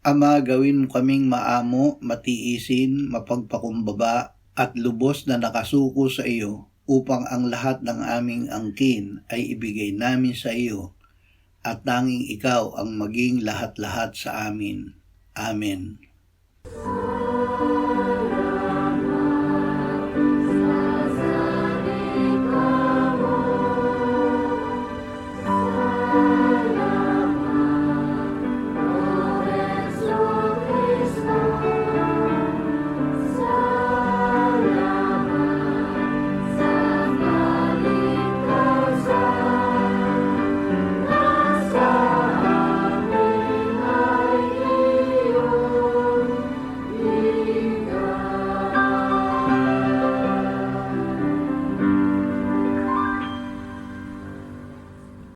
Ama, gawin mo kaming maamo, matiisin, mapagpakumbaba, at lubos na nakasuko sa iyo upang ang lahat ng aming angkin ay ibigay namin sa iyo at tanging ikaw ang maging lahat-lahat sa amin. Amen. Thank.